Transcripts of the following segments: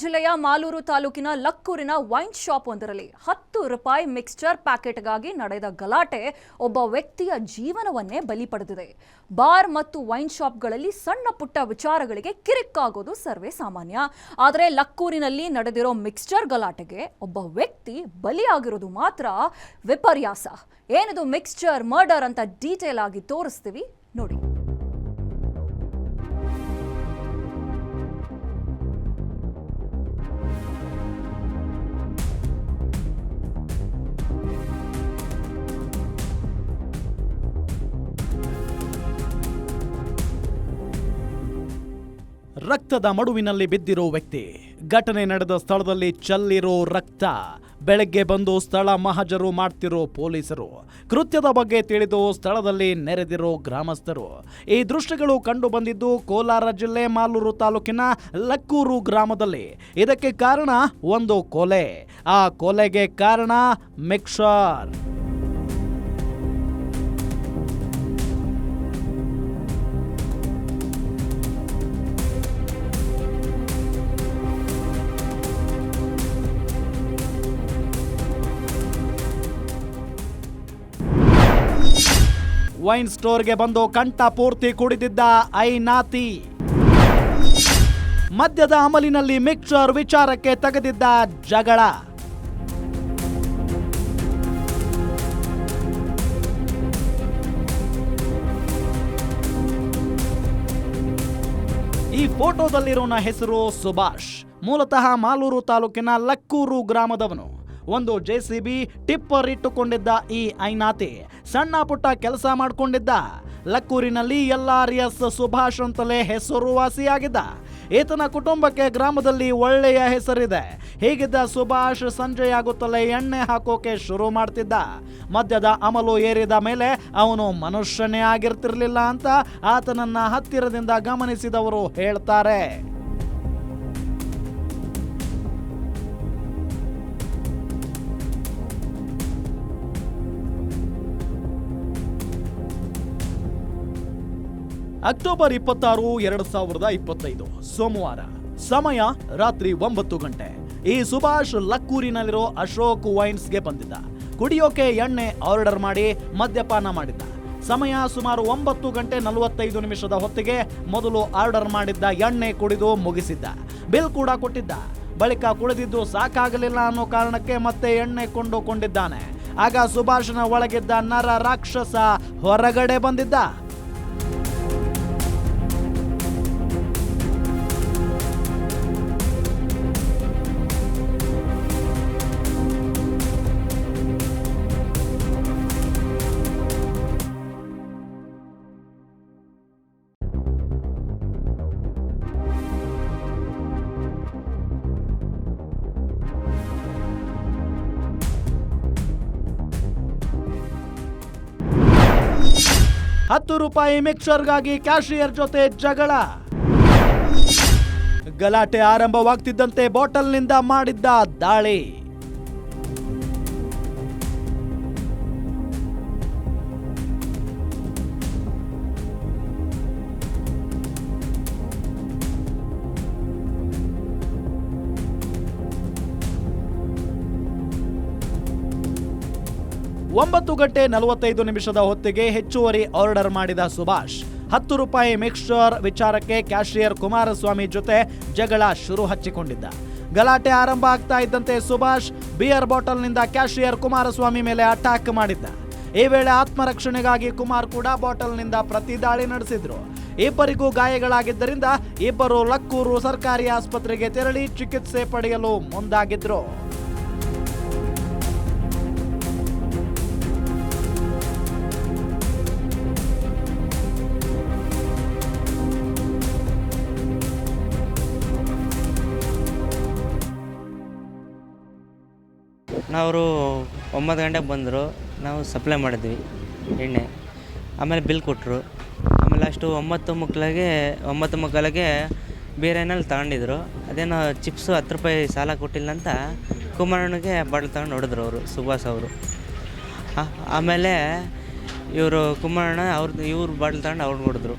ಜಿಲ್ಲೆಯ ಮಾಲೂರು ತಾಲೂಕಿನ ಲಕ್ಕೂರಿನ wine shop ಒಂದರಲ್ಲಿ ಹತ್ತು ರೂಪಾಯಿ ಮಿಕ್ಸ್ಚರ್ ಪ್ಯಾಕೆಟ್ಗಾಗಿ ನಡೆದ ಗಲಾಟೆ ಒಬ್ಬ ವ್ಯಕ್ತಿಯ ಜೀವನವನ್ನೇ ಬಲಿ ಪಡೆದಿದೆ. ಬಾರ್ ಮತ್ತು ವೈನ್ ಶಾಪ್ಗಳಲ್ಲಿ ಸಣ್ಣ ಪುಟ್ಟ ವಿಚಾರಗಳಿಗೆ ಕಿರಿಕ್ಕಾಗೋದು ಸರ್ವೇ ಸಾಮಾನ್ಯ. ಆದರೆ ಲಕ್ಕೂರಿನಲ್ಲಿ ನಡೆದಿರೋ ಮಿಕ್ಸ್ಚರ್ ಗಲಾಟೆಗೆ ಒಬ್ಬ ವ್ಯಕ್ತಿ ಬಲಿಯಾಗಿರೋದು ಮಾತ್ರ ವಿಪರ್ಯಾಸ. ಏನಿದು ಮಿಕ್ಸ್ಚರ್ ಮರ್ಡರ್ ಅಂತ ಡೀಟೇಲ್ ಆಗಿ ತೋರಿಸ್ತೀವಿ ನೋಡಿ. ರಕ್ತದ ಮಡುವಿನಲ್ಲಿ ಬಿದ್ದಿರೋ ವ್ಯಕ್ತಿ. ಘಟನೆ ನಡೆದ ಸ್ಥಳದಲ್ಲಿ ಚಲ್ಲಿರೋ ರಕ್ತ. ಬೆಳಗ್ಗೆ ಬಂದು ಸ್ಥಳ ಮಹಜರು ಮಾಡ್ತಿರೋ ಪೊಲೀಸರು. ಕೃತ್ಯದ ಬಗ್ಗೆ ತಿಳಿದು ಸ್ಥಳದಲ್ಲಿ ನೆರೆದಿರೋ ಗ್ರಾಮಸ್ಥರು. ಈ ದೃಶ್ಯಗಳು ಕಂಡು ಬಂದಿದ್ದು ಕೋಲಾರ ಜಿಲ್ಲೆ ಮಾಲೂರು ತಾಲೂಕಿನ ಲಕ್ಕೂರು ಗ್ರಾಮದಲ್ಲಿ. ಇದಕ್ಕೆ ಕಾರಣ ಒಂದು ಕೊಲೆ. ಆ ಕೊಲೆಗೆ ಕಾರಣ ಮಿಕ್ಸರ್. ವೈನ್ ಸ್ಟೋರ್ಗೆ ಬಂದು ಕಂಠ ಪೂರ್ತಿ ಕುಡಿದಿದ್ದ ಐನಾತಿ ಮದ್ಯದ ಅಮಲಿನಲ್ಲಿ ಮಿಕ್ಸರ್ ವಿಚಾರಕ್ಕೆ ತೆಗೆದಿದ್ದ ಜಗಳ. ಈ ಫೋಟೋದಲ್ಲಿರೋನ ಹೆಸರು ಸುಭಾಷ್. ಮೂಲತಃ ಮಾಲೂರು ತಾಲೂಕಿನ ಲಕ್ಕೂರು ಗ್ರಾಮದವನು. ಒಂದು ಜೆಸಿಬಿ ಟಿಪ್ಪರ್ ಇಟ್ಟುಕೊಂಡಿದ್ದ ಈ ಐನಾತಿ, ಸಣ್ಣ ಪುಟ್ಟ ಕೆಲಸ ಮಾಡಿಕೊಂಡಿದ್ದ. ಲಕ್ಕೂರಿನಲ್ಲಿ ಎಲ್ ಆರ್ ಎಸ್ ಸುಭಾಷ್ ಅಂತಲೇ ಹೆಸರುವಾಸಿಯಾಗಿದ್ದ. ಈತನ ಕುಟುಂಬಕ್ಕೆ ಗ್ರಾಮದಲ್ಲಿ ಒಳ್ಳೆಯ ಹೆಸರಿದೆ. ಹೀಗಿದ್ದ ಸುಭಾಷ್ ಸಂಜೆಯಾಗುತ್ತಲೇ ಎಣ್ಣೆ ಹಾಕೋಕೆ ಶುರು ಮಾಡ್ತಿದ್ದ. ಮದ್ಯದ ಅಮಲು ಏರಿದ ಮೇಲೆ ಅವನು ಮನುಷ್ಯನೇ ಆಗಿರ್ತಿರ್ಲಿಲ್ಲ ಅಂತ ಆತನನ್ನ ಹತ್ತಿರದಿಂದ ಗಮನಿಸಿದವರು ಹೇಳ್ತಾರೆ. ಅಕ್ಟೋಬರ್ ಇಪ್ಪತ್ತಾರು, ಎರಡು ಸಾವಿರದ ಇಪ್ಪತ್ತೈದು. ಸೋಮವಾರ, ಸಮಯ ರಾತ್ರಿ ಒಂಬತ್ತು ಗಂಟೆ. ಈ ಸುಭಾಷ್ ಲಕ್ಕೂರಿನಲ್ಲಿರೋ ಅಶೋಕ್ ವೈನ್ಸ್ಗೆ ಬಂದಿದ್ದ. ಕುಡಿಯೋಕೆ ಎಣ್ಣೆ ಆರ್ಡರ್ ಮಾಡಿ ಮದ್ಯಪಾನ ಮಾಡಿದ್ದ. ಸಮಯ ಸುಮಾರು ಒಂಬತ್ತು ಗಂಟೆ ನಲವತ್ತೈದು ನಿಮಿಷದ ಹೊತ್ತಿಗೆ ಮೊದಲು ಆರ್ಡರ್ ಮಾಡಿದ್ದ ಎಣ್ಣೆ ಕುಡಿದು ಮುಗಿಸಿದ್ದ. ಬಿಲ್ ಕೂಡ ಕೊಟ್ಟಿದ್ದ. ಬಳಿಕ ಕುಳಿದಿದ್ದು ಸಾಕಾಗಲಿಲ್ಲ ಅನ್ನೋ ಕಾರಣಕ್ಕೆ ಮತ್ತೆ ಎಣ್ಣೆ ಕೊಂಡುಕೊಂಡಿದ್ದಾನೆ. ಆಗ ಸುಭಾಷ್ನ ಒಳಗಿದ್ದ ನರ ರಾಕ್ಷಸ ಹೊರಗಡೆ ಬಂದಿದ್ದ. ಹತ್ತು ರೂಪಾಯಿ ಮಿಕ್ಸರ್ಗಾಗಿ ಕ್ಯಾಶಿಯರ್ ಜೊತೆ ಜಗಳ. ಗಲಾಟೆ ಆರಂಭವಾಗ್ತಿದ್ದಂತೆ ಬಾಟಲ್ನಿಂದ ಮಾಡಿದ್ದ ದಾಳಿ. ಒಂಬತ್ತು ಗಂಟೆ ನಲವತ್ತೈದು ನಿಮಿಷದ ಹೊತ್ತಿಗೆ ಹೆಚ್ಚುವರಿ ಆರ್ಡರ್ ಮಾಡಿದ ಸುಭಾಷ್. ಹತ್ತು ರೂಪಾಯಿ ಮಿಕ್ಸ್ಚರ್ ವಿಚಾರಕ್ಕೆ ಕ್ಯಾಶಿಯರ್ ಕುಮಾರಸ್ವಾಮಿ ಜೊತೆ ಜಗಳ ಶುರು ಹಚ್ಚಿಕೊಂಡಿದ್ದ. ಗಲಾಟೆ ಆರಂಭ ಆಗ್ತಾ ಇದ್ದಂತೆ ಸುಭಾಷ್ ಬಿಯರ್ ಬಾಟಲ್ನಿಂದ ಕ್ಯಾಶಿಯರ್ ಕುಮಾರಸ್ವಾಮಿ ಮೇಲೆ ಅಟ್ಯಾಕ್ ಮಾಡಿದ್ದ. ಈ ವೇಳೆ ಆತ್ಮರಕ್ಷಣೆಗಾಗಿ ಕುಮಾರ್ ಕೂಡ ಬಾಟಲ್ನಿಂದ ಪ್ರತಿ ದಾಳಿ ನಡೆಸಿದ್ರು. ಇಬ್ಬರಿಗೂ ಗಾಯಗಳಾಗಿದ್ದರಿಂದ ಇಬ್ಬರು ಲಕ್ಕೂರು ಸರ್ಕಾರಿ ಆಸ್ಪತ್ರೆಗೆ ತೆರಳಿ ಚಿಕಿತ್ಸೆ ಪಡೆಯಲು ಮುಂದಾಗಿದ್ರು. ನಾವು ಒಂಬತ್ತು ಗಂಟೆಗೆ ಬಂದರು, ನಾವು ಸಪ್ಲೈ ಮಾಡಿದ್ವಿ ಎಣ್ಣೆ. ಆಮೇಲೆ ಬಿಲ್ ಕೊಟ್ಟರು ಆಮೇಲೆ ಅಷ್ಟು ಒಂಬತ್ತು ಮುಕ್ಕಾಲಿಗೆ ಒಂಬತ್ತು ಮುಕ್ಕಾಲಿಗೆ ಬೇರೆನಲ್ಲಿ ತಗೊಂಡಿದ್ರು. ಅದೇನೋ ಚಿಪ್ಸು ಹತ್ತು ರೂಪಾಯಿ ಸಾಲ ಕೊಟ್ಟಿಲ್ಲ ಅಂತ ಕುಮಾರಣ್ಣಗೆ ಬಾಟ್ಲ್ ತಗೊಂಡು ಹೊಡೆದ್ರು ಅವರು, ಸುಭಾಷ್ ಅವರು. ಆಮೇಲೆ ಇವರು ಕುಮಾರಣ್ಣ ಅವ್ರದ್ದು ಇವ್ರ ಬಾಟ್ಲ್ ತಗೊಂಡು ಅವ್ರು ಹೊಡೆದ್ರು.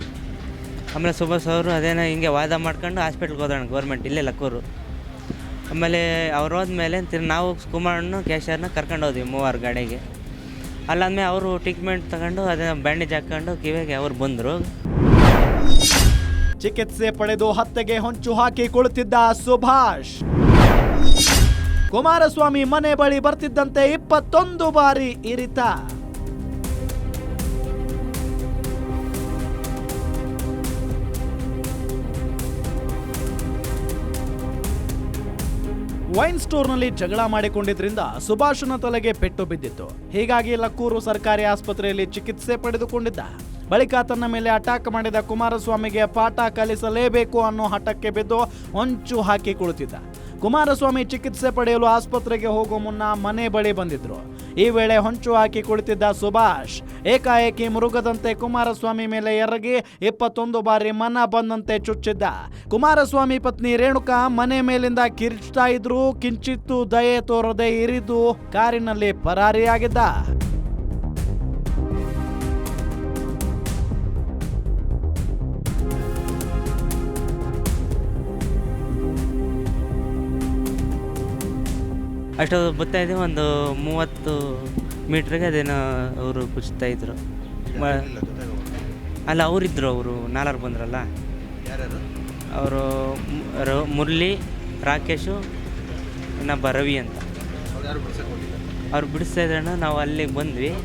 ಆಮೇಲೆ ಸುಭಾಷ್ ಅವರು ಅದೇನೋ ಹಿಂಗೆ ವಾದ ಮಾಡ್ಕೊಂಡು ಹಾಸ್ಪಿಟ್ಲ್ಗೆ ಹೋದಣ್ಣ ಗೌರ್ಮೆಂಟ್ ಇಲ್ಲೇ ಲಕ್ಕೂರು. ಆಮೇಲೆ ಅವ್ರು ಹೋದ್ಮೇಲೆ ತಿರ್ಗಿ ನಾವು ಕುಮಾರಣ್ಣು ಕ್ಯಾಶರ್ನ ಕರ್ಕೊಂಡು ಹೋದ್ವಿ ಮೂವರು ಗಾಡಿಗೆ. ಅಲ್ಲಾದ್ಮೇಲೆ ಅವರು ಟ್ರೀಟ್ಮೆಂಟ್ ತಗೊಂಡು ಅದನ್ನು ಬ್ಯಾಂಡೇಜ್ ಹಾಕ್ಕೊಂಡು ಕಿವಿಗೆ ಅವ್ರು ಬಂದರು. ಚಿಕಿತ್ಸೆ ಪಡೆದು ಹತ್ಯೆಗೆ ಹೊಂಚು ಹಾಕಿ ಕುಳಿತಿದ್ದ ಸುಭಾಷ್. ಕುಮಾರಸ್ವಾಮಿ ಮನೆ ಬಳಿ ಬರ್ತಿದ್ದಂತೆ ಇಪ್ಪತ್ತೊಂದು ಬಾರಿ ಇರಿತ. ವೈನ್ ಸ್ಟೋರ್ನಲ್ಲಿ ಜಗಳ ಮಾಡಿಕೊಂಡಿದ್ರಿಂದ ಸುಭಾಷನ ತಲೆಗೆ ಪೆಟ್ಟು ಬಿದ್ದಿತ್ತು. ಹೀಗಾಗಿ ಲಕ್ಕೂರು ಸರ್ಕಾರಿ ಆಸ್ಪತ್ರೆಯಲ್ಲಿ ಚಿಕಿತ್ಸೆ ಪಡೆದುಕೊಂಡಿದ್ದ. ಬಳಿಕ ತನ್ನ ಮೇಲೆ ಅಟ್ಯಾಕ್ ಮಾಡಿದ ಕುಮಾರಸ್ವಾಮಿಗೆ ಪಾಠ ಕಲಿಸಲೇಬೇಕು ಅನ್ನೋ ಹಠಕ್ಕೆ ಬಿದ್ದು ಹೊಂಚು ಹಾಕಿ ಕುಳಿತಿದ್ದ. ಕುಮಾರಸ್ವಾಮಿ ಚಿಕಿತ್ಸೆ ಪಡೆಯಲು ಆಸ್ಪತ್ರೆಗೆ ಹೋಗೋ ಮುನ್ನ ಮನೆ ಬಳಿ ಬಂದಿದ್ರು. ಈ ವೇಳೆ ಹೊಂಚು ಹಾಕಿ ಕುಳಿತಿದ್ದ ಸುಭಾಷ್, ಏಕಾಏಕಿ ಮೃಗದಂತೆ ಕುಮಾರಸ್ವಾಮಿ ಮೇಲೆ ಎರಗಿ ಇಪ್ಪತ್ತೊಂದು ಬಾರಿ ಮನ ಬಂದಂತೆ ಚುಚ್ಚಿದ್ದ. ಕುಮಾರಸ್ವಾಮಿ ಪತ್ನಿ ರೇಣುಕಾ ಮನೆ ಮೇಲಿಂದ ಕಿರ್ಚ್ತಾ ಇದ್ರು ಕಿಂಚಿತ್ತು ದಯೆ ತೋರದೆ ಇರಿದು ಕಾರಿನಲ್ಲಿ ಪರಾರಿಯಾಗಿದ್ದ. ಅಷ್ಟೊಂದು ಬರ್ತಾ ಇದ್ದೀವಿ ಒಂದು ಮೂವತ್ತು ಮೀಟ್ರಿಗೆ ಅದೇನೋ ಅವರು ಕುಚ್ತಾ ಇದ್ರು. ಮ- ಅಲ್ಲ ಅವರಿದ್ರು ಅವರು ನಾಲ್ವರು ಬಂದ್ರಲ್ಲ. ಅವರು ಮುರಳಿ ರಾಕೇಶು ನಮ್ಮ ರವಿ ಅಂತ. ಅವ್ರು ಬಿಡಿಸ್ತಾ ಇದ್ರಣ್ಣ ನಾವು ಅಲ್ಲಿಗೆ ಬಂದ್ವಿ.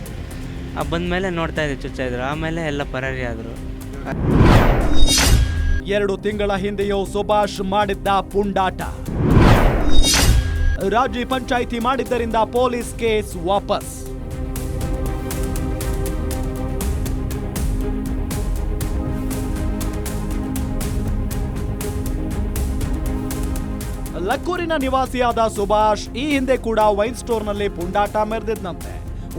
ಆ ಬಂದಮೇಲೆ ನೋಡ್ತಾ ಇದ್ದೆ ಚುಚ್ಚಾ ಇದ್ರು. ಆಮೇಲೆ ಎಲ್ಲ ಪರಾರಿ ಆದರು. ಎರಡು ತಿಂಗಳ ಹಿಂದೆಯೂ ಸುಭಾಷ್ ಮಾಡಿದ್ದ ಪುಂಡಾಟ. ರಾಜಿ ಪಂಚಾಯಿತಿ ಮಾಡಿದ್ದರಿಂದ ಪೊಲೀಸ್ ಕೇಸ್ ವಾಪಸ್. ಲಕ್ಕೂರಿನ ನಿವಾಸಿಯಾದ ಸುಭಾಷ್ ಈ ಹಿಂದೆ ಕೂಡ ವೈನ್ ಸ್ಟೋರ್ನಲ್ಲಿ ಪುಂಡಾಟ ಮೆರೆದಿದ್ನಂತೆ.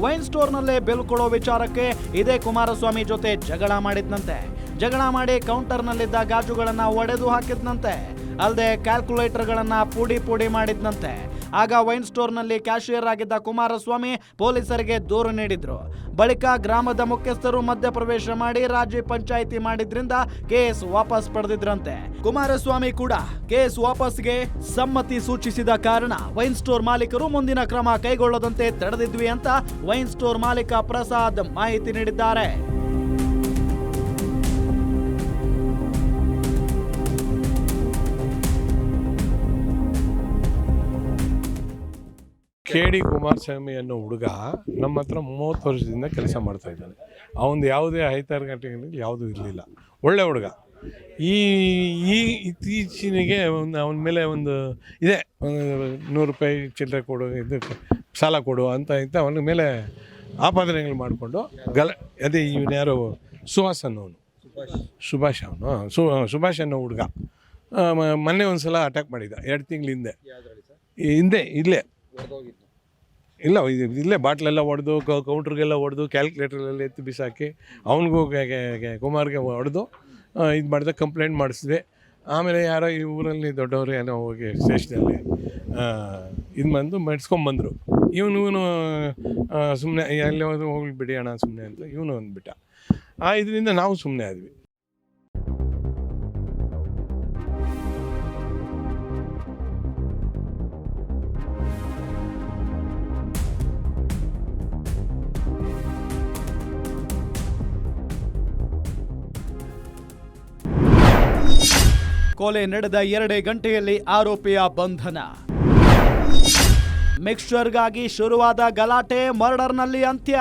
ವೈನ್ ಸ್ಟೋರ್ನಲ್ಲೇ ಬೆಲ್ ಕೊಡೋ ವಿಚಾರಕ್ಕೆ ಇದೇ ಕುಮಾರಸ್ವಾಮಿ ಜೊತೆ ಜಗಳ ಮಾಡಿದ್ನಂತೆ. ಜಗಳ ಮಾಡಿ ಕೌಂಟರ್ನಲ್ಲಿದ್ದ ಗಾಜುಗಳನ್ನು ಒಡೆದು ಹಾಕಿದ್ನಂತೆ. ಅಲ್ಲದೆ ಕ್ಯಾಲ್ಕುಲೇಟರ್ಗಳನ್ನು ಪುಡಿ ಪುಡಿ ಮಾಡಿದ್ನಂತೆ. ಆಗ ವೈನ್ ಸ್ಟೋರ್ನಲ್ಲಿ ಕ್ಯಾಶಿಯರ್ ಆಗಿದ್ದ ಕುಮಾರಸ್ವಾಮಿ ಪೊಲೀಸರಿಗೆ ದೂರು ನೀಡಿದ್ರು. ಬಳಿಕ ಗ್ರಾಮದ ಮುಖ್ಯಸ್ಥರು ಮಧ್ಯಪ್ರವೇಶ ಮಾಡಿ ರಾಜ್ಯ ಪಂಚಾಯಿತಿ ಮಾಡಿದ್ರಿಂದ ಕೇಸ್ ವಾಪಸ್ ಪಡೆದಿದ್ರಂತೆ. ಕುಮಾರಸ್ವಾಮಿ ಕೂಡ ಕೇಸ್ ವಾಪಸ್ಗೆ ಸಮ್ಮತಿ ಸೂಚಿಸಿದ ಕಾರಣ ವೈನ್ ಸ್ಟೋರ್ ಮಾಲೀಕರು ಮುಂದಿನ ಕ್ರಮ ಕೈಗೊಳ್ಳದಂತೆ ತಡೆದಿದ್ವಿ ಅಂತ ವೈನ್ ಸ್ಟೋರ್ ಮಾಲೀಕ ಪ್ರಸಾದ್ ಮಾಹಿತಿ ನೀಡಿದ್ದಾರೆ. ಕೆ ಡಿ ಕುಮಾರಸ್ವಾಮಿ ಅನ್ನೋ ಹುಡುಗ ನಮ್ಮ ಹತ್ರ ಮೂವತ್ತು ವರ್ಷದಿಂದ ಕೆಲಸ ಮಾಡ್ತಾ ಇದ್ದಾನೆ. ಅವನದು ಯಾವುದೇ ಹೈತಾರ್ಘಟನೆಗಳು ಯಾವುದೂ ಇರಲಿಲ್ಲ. ಒಳ್ಳೆ ಹುಡುಗ. ಈ ಈ ಇತ್ತೀಚಿನಿಗೆ ಒಂದು ಅವನ ಮೇಲೆ ಒಂದು ಇದೆ. ನೂರು ರೂಪಾಯಿ ಚಿಲ್ಲರೆ ಕೊಡು, ಇದು ಸಾಲ ಕೊಡು ಅಂತ ಇಂತ ಅವನ ಮೇಲೆ ಆಪಾದನೆಗಳು ಮಾಡಿಕೊಂಡು ಗಲ, ಅದೇ ಇವನು ಯಾರು? ಸುಹಾಸ್ ಅನ್ನೋನು. ಸುಭಾಷ್ ಅವನು ಸು, ಸುಭಾಷ್ ಅನ್ನೋ ಹುಡುಗ. ಮೊನ್ನೆ ಒಂದು ಸಲ ಅಟ್ಯಾಕ್ ಮಾಡಿದ್ದ. ಎರಡು ತಿಂಗಳ ಹಿಂದೆ. ಹಿಂದೆ, ಇಲ್ಲೇ. ಇಲ್ಲ, ಇದು ಇಲ್ಲೇ ಬಾಟ್ಲೆಲ್ಲ ಹೊಡೆದು ಕೌಂಟ್ರಿಗೆಲ್ಲ ಹೊಡೆದು ಕ್ಯಾಲ್ಕುಲೇಟರ್ಲೆಲ್ಲ ಎತ್ತು ಬಿಸಾಕಿ ಅವನಿಗೂ ಕುಮಾರ್ಗೆ ಹೊಡೆದು ಇದು ಮಾಡಿದೆ ಕಂಪ್ಲೇಂಟ್ ಮಾಡಿಸಿದೆ ಆಮೇಲೆ ಯಾರೋ ಈ ಊರಲ್ಲಿ ದೊಡ್ಡವರು ಏನೋ ಹೋಗಿ ಸ್ಟೇಷನಲ್ಲಿ ಇದು ಬಂದು ಮಾಡಿಸ್ಕೊಂಬಂದರು. ಇವನು ಇವನು ಸುಮ್ಮನೆ ಎಲ್ಲಿ ಹೋಗ್ಲಿ ಬಿಡಿ ಅಣ್ಣ ಸುಮ್ಮನೆ ಅಂತ, ಇವನು ಅಂದ್ಬಿಟ್ಟ. ಆ, ಇದರಿಂದ ನಾವು ಸುಮ್ಮನೆ ಆದ್ವಿ. ಕೊಲೆ ನಡೆದ ಎರಡೇ ಗಂಟೆಯಲ್ಲಿ ಆರೋಪಿಯ ಬಂಧನ. ಮಿಕ್ಸ್ಚರ್ಗಾಗಿ ಶುರುವಾದ ಗಲಾಟೆ ಮರ್ಡರ್ನಲ್ಲಿ ಅಂತ್ಯ.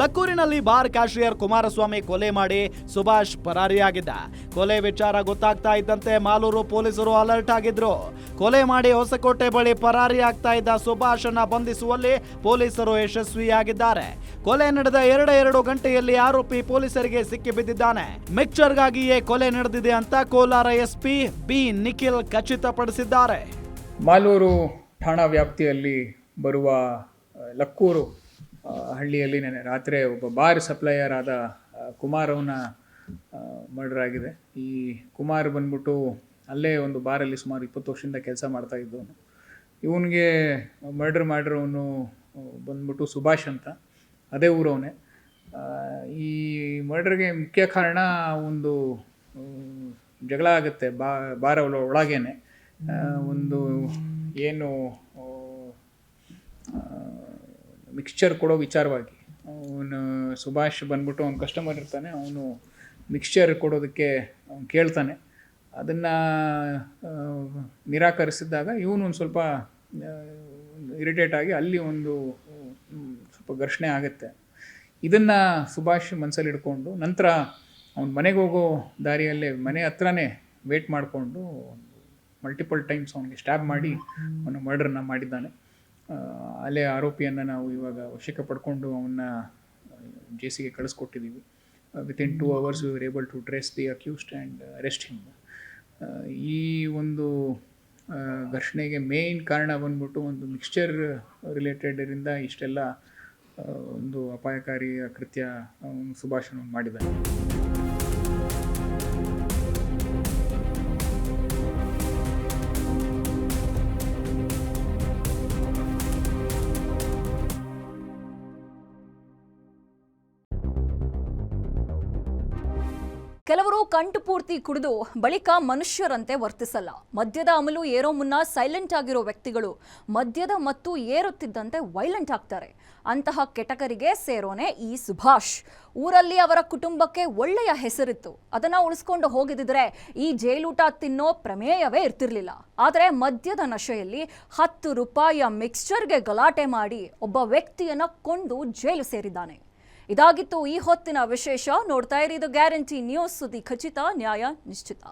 ಲಕ್ಕೂರಿನಲ್ಲಿ ಬಾರ್ ಕ್ಯಾಶಿಯರ್ ಕುಮಾರಸ್ವಾಮಿ ಕೊಲೆ ಮಾಡಿ ಸುಭಾಷ್ ಪರಾರಿಯಾಗಿದ್ದ. ಕೊಲೆ ವಿಚಾರ ಗೊತ್ತಾಗ್ತಾ ಇದ್ದಂತೆ ಮಾಲೂರು ಪೊಲೀಸರು ಅಲರ್ಟ್ ಆಗಿದ್ರು. ಕೊಲೆ ಮಾಡಿ ಹೊಸಕೋಟೆ ಬಳಿ ಪರಾರಿಯಾಗ್ತಾ ಇದ್ದ ಸುಭಾಷನ್ನ ಬಂಧಿಸುವಲ್ಲಿ ಪೊಲೀಸರು ಯಶಸ್ವಿಯಾಗಿದ್ದಾರೆ. ಕೊಲೆ ನಡೆದ ಎರಡೇ ಎರಡು ಗಂಟೆಯಲ್ಲಿ ಆರೋಪಿ ಪೊಲೀಸರಿಗೆ ಸಿಕ್ಕಿಬಿದ್ದಿದ್ದಾನೆ. ಮಿಕ್ಚರ್ಗಾಗಿಯೇ ಕೊಲೆ ನಡೆದಿದೆ ಅಂತ ಕೋಲಾರ ಎಸ್ಪಿ ಬಿ ನಿಖಿಲ್ ಖಚಿತಪಡಿಸಿದ್ದಾರೆ. ಮಾಲೂರು ಠಾಣಾ ವ್ಯಾಪ್ತಿಯಲ್ಲಿ ಬರುವ ಲಕ್ಕೂರು ಹಳ್ಳಿಯಲ್ಲಿ ನೆನೆ ರಾತ್ರಿ ಒಬ್ಬ ಬಾರ್ ಸಪ್ಲೈಯರ್ ಆದ ಕುಮಾರ್ ಅವನ ಮರ್ಡರ್ ಆಗಿದೆ ಈ ಕುಮಾರ್ ಬಂದ್ಬಿಟ್ಟು ಅಲ್ಲೇ ಒಂದು ಬಾರಲ್ಲಿ ಸುಮಾರು ಇಪ್ಪತ್ತು ವರ್ಷದಿಂದ ಕೆಲಸ ಮಾಡ್ತಾ ಇದ್ದವನು. ಇವನಿಗೆ ಮರ್ಡರ್ ಮಾಡಿರೋನು ಬಂದ್ಬಿಟ್ಟು ಸುಭಾಷ್ ಅಂತ. ಅದೇ ಊರವನೇ. ಈ ಮರ್ಡರ್ಗೆ ಮುಖ್ಯ ಕಾರಣ ಒಂದು ಜಗಳ ಆಗುತ್ತೆ, ಬಾ, ಬಾರ ಒಳ- ಒಳಗೇನೆ. ಒಂದು ಏನು ಮಿಕ್ಸ್ಚರ್ ಕೊಡೋ ವಿಚಾರವಾಗಿ. ಅವನು ಸುಭಾಷ್ ಬಂದ್ಬಿಟ್ಟು ಅವ್ನು ಕಸ್ಟಮರ್ ಇರ್ತಾನೆ ಅವನು ಮಿಕ್ಸ್ಚರ್ ಕೊಡೋದಕ್ಕೆ ಅವ್ನು ಕೇಳ್ತಾನೆ. ಅದನ್ನು ನಿರಾಕರಿಸಿದಾಗ ಇವನು ಒಂದು ಸ್ವಲ್ಪ ಇರಿಟೇಟ್ ಆಗಿ ಅಲ್ಲಿ ಒಂದು ಸ್ವಲ್ಪ ಘರ್ಷಣೆ ಆಗುತ್ತೆ. ಇದನ್ನು ಸುಭಾಷ್ ಮನಸ್ಸಲ್ಲಿ ಇಟ್ಕೊಂಡು ನಂತರ ಅವ್ನ ಮನೆಗೆ ಹೋಗೋ ದಾರಿಯಲ್ಲೇ ಮನೆ ಹತ್ರನೇ ವೇಟ್ ಮಾಡಿಕೊಂಡು ಮಲ್ಟಿಪಲ್ ಟೈಮ್ಸ್ ಅವನಿಗೆ ಸ್ಟ್ಯಾಬ್ ಮಾಡಿ ಅವನು ಮರ್ಡ್ರನ್ನ ಮಾಡಿದ್ದಾನೆ. ಆ, ಅಲ್ಲೇ ಆರೋಪಿಯನ್ನು ನಾವು ಇವಾಗ ವಶಕ್ಕೆ ಪಡ್ಕೊಂಡು ಅವನ್ನ ಜೆ ಸಿಗೆ ಕಳಿಸ್ಕೊಟ್ಟಿದ್ದೀವಿ within two hours we are able to dress the accused and arrest him ಈ ಒಂದು ಘರ್ಷಣೆಗೆ ಮೇಯ್ನ್ ಕಾರಣ ಬಂದ್ಬಿಟ್ಟು ಒಂದು ಮಿಕ್ಸ್ಚರ್ ರಿಲೇಟೆಡರಿಂದ ಇಷ್ಟೆಲ್ಲ ಒಂದು ಅಪಾಯಕಾರಿ ಕೃತ್ಯ ಸುಭಾಷಣ ಮಾಡಿದ್ದಾರೆ. ಮಾಡಿದ್ದಾನೆ ಕೆಲವರು ಕಂಟು ಪೂರ್ತಿ ಕುಡಿದು ಬಳಿಕ ಮನುಷ್ಯರಂತೆ ವರ್ತಿಸಲ್ಲ. ಮದ್ಯದ ಅಮಲು ಏರೋ ಮುನ್ನ ಸೈಲೆಂಟ್ ಆಗಿರೋ ವ್ಯಕ್ತಿಗಳು ಮದ್ಯದ ಮತ್ತು ಏರುತ್ತಿದ್ದಂತೆ ವೈಲೆಂಟ್ ಆಗ್ತಾರೆ. ಅಂತಹ ಕೆಟಕರಿಗೆ ಸೇರೋನೆ ಈ ಸುಭಾಷ್. ಊರಲ್ಲಿ ಅವರ ಕುಟುಂಬಕ್ಕೆ ಒಳ್ಳೆಯ ಹೆಸರಿತ್ತು. ಅದನ್ನ ಉಳಿಸ್ಕೊಂಡು ಹೋಗಿದ್ರೆ ಈ ಜೈಲೂಟ ತಿನ್ನೋ ಪ್ರಮೇಯವೇ ಇರ್ತಿರ್ಲಿಲ್ಲ. ಆದರೆ ಮದ್ಯದ ನಶೆಯಲ್ಲಿ ಹತ್ತು ರೂಪಾಯಿಯ ಮಿಕ್ಸ್ಚರ್ಗೆ ಗಲಾಟೆ ಮಾಡಿ ಒಬ್ಬ ವ್ಯಕ್ತಿಯನ್ನ ಕೊಂಡು ಜೈಲು ಸೇರಿದ್ದಾನೆ. ಇದಾಗಿತ್ತು ಈ ಹೊತ್ತಿನ ವಿಶೇಷ. ನೋಡ್ತಾ ಇರಿ ಇದು ಗ್ಯಾರಂಟಿ. ನ್ಯೂಸ್ ಸುದ್ದಿ ಖಚಿತ ನ್ಯಾಯ ನಿಶ್ಚಿತ.